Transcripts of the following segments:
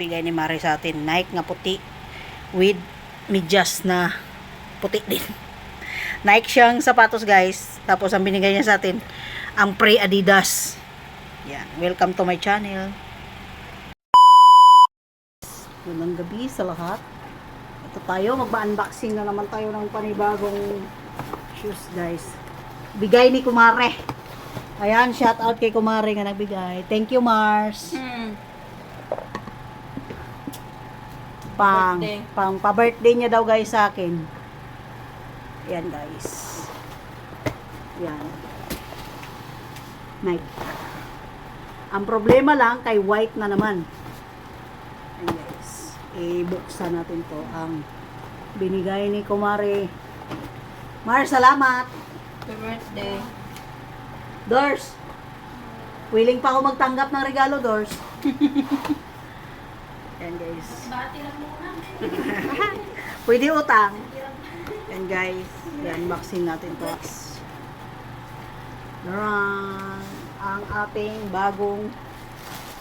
Bigay ni Mari sa atin, Nike nga puti with medyas na puti din. Nike siyang sapatos guys. Tapos ang binigay niya sa atin, ang pre Adidas. Yan. Welcome to my channel. Magandang gabi sa lahat. Ito tayo, magba-unboxing na naman tayo ng panibagong shoes guys. Bigay ni Kumare. Ayan, shout out kay Kumare nga nagbigay. Thank you Mars. Hmm. Pang Birthday. pang pa-birthday niya daw guys sa akin. Yan guys. Yan. Nike. Ang problema lang kay white na naman. Yan guys. I-buksan natin to ang binigay ni Kumare. Mar, salamat. Happy birthday. Dors. Willing pa ako magtanggap ng regalo, Dors. Yan guys. Pwede utang. Yan guys. Yan, unboxing natin to. Naran, ang ating bagong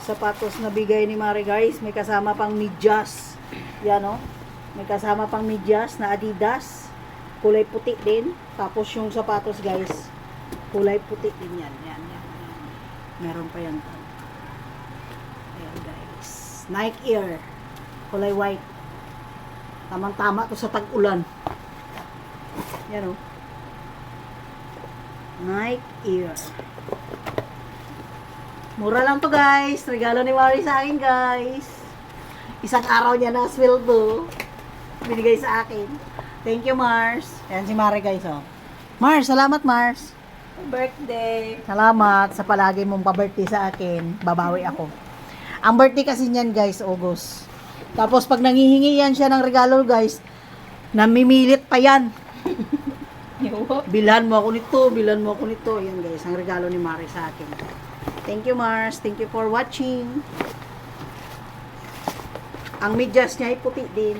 sapatos na bigay ni Mari guys. May kasama pang medyas. Yan o. May kasama pang medyas na Adidas. Kulay puti din. Tapos yung sapatos guys. Kulay puti din yan. Yan, yan, yan. Meron pa yan. Ayan guys. Nike Air. Kulay white. Tamang-tama to sa tag-ulan. Yan o. Nike Air. Mura lang to guys. Regalo ni Mari sa akin guys. Isang araw niya na sweldo. Binigay sa akin. Thank you Mars. Yan si Mari guys oh. Mars, salamat Mars. Birthday. Salamat sa palagi mong pa-birthday sa akin. Babawi ako. Ang birthday kasi niyan guys, August. Tapos pag nangihingi yan siya ng regalo guys, namimilit pa yan. Bilhan mo ako nito, bilhan mo ako nito. Yan guys, ang regalo ni Mari sa akin. Thank you Mars, thank you for watching. Ang medyas niya ay puti din.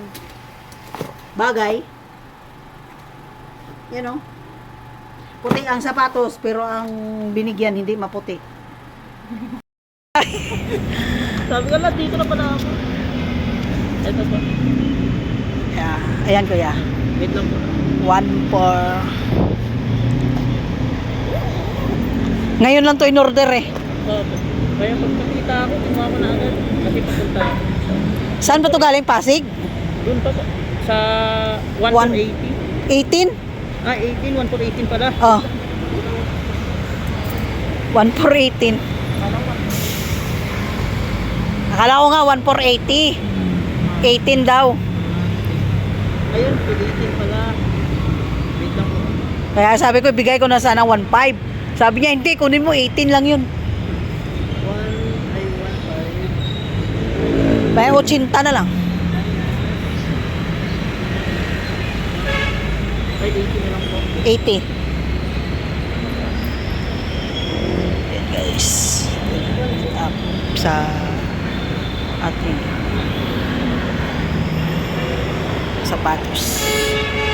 Bagay. Yan o. Puti ang sapatos, pero ang binigyan hindi maputi. Sabi ko na, dito na pala ako. Ito po. Yeah. Ayan kuya. Wait lang po. One for... Ngayon lang to in order eh. Opo. Kaya pagkakita ako, kinuha ko na agad. Kasi papunta ako. Saan ba to galing? Pasig? Doon pa po. Sa 1 One. for 80. 18? Ah, 18. 1 for 18 pala. Oh. 1 for 18. Akala ko nga 1 for 80. 18 daw. Ayun, for 18 pala. Wait lang po. Kaya sabi ko, ibigay ko na sana 1.5. Sabi niya, hindi, kunin mo 18 lang yun. 1 ay 1 Kaya 80 na lang. Ay, 18 na lang po. 80. Yan guys. Up sa ating sapatos.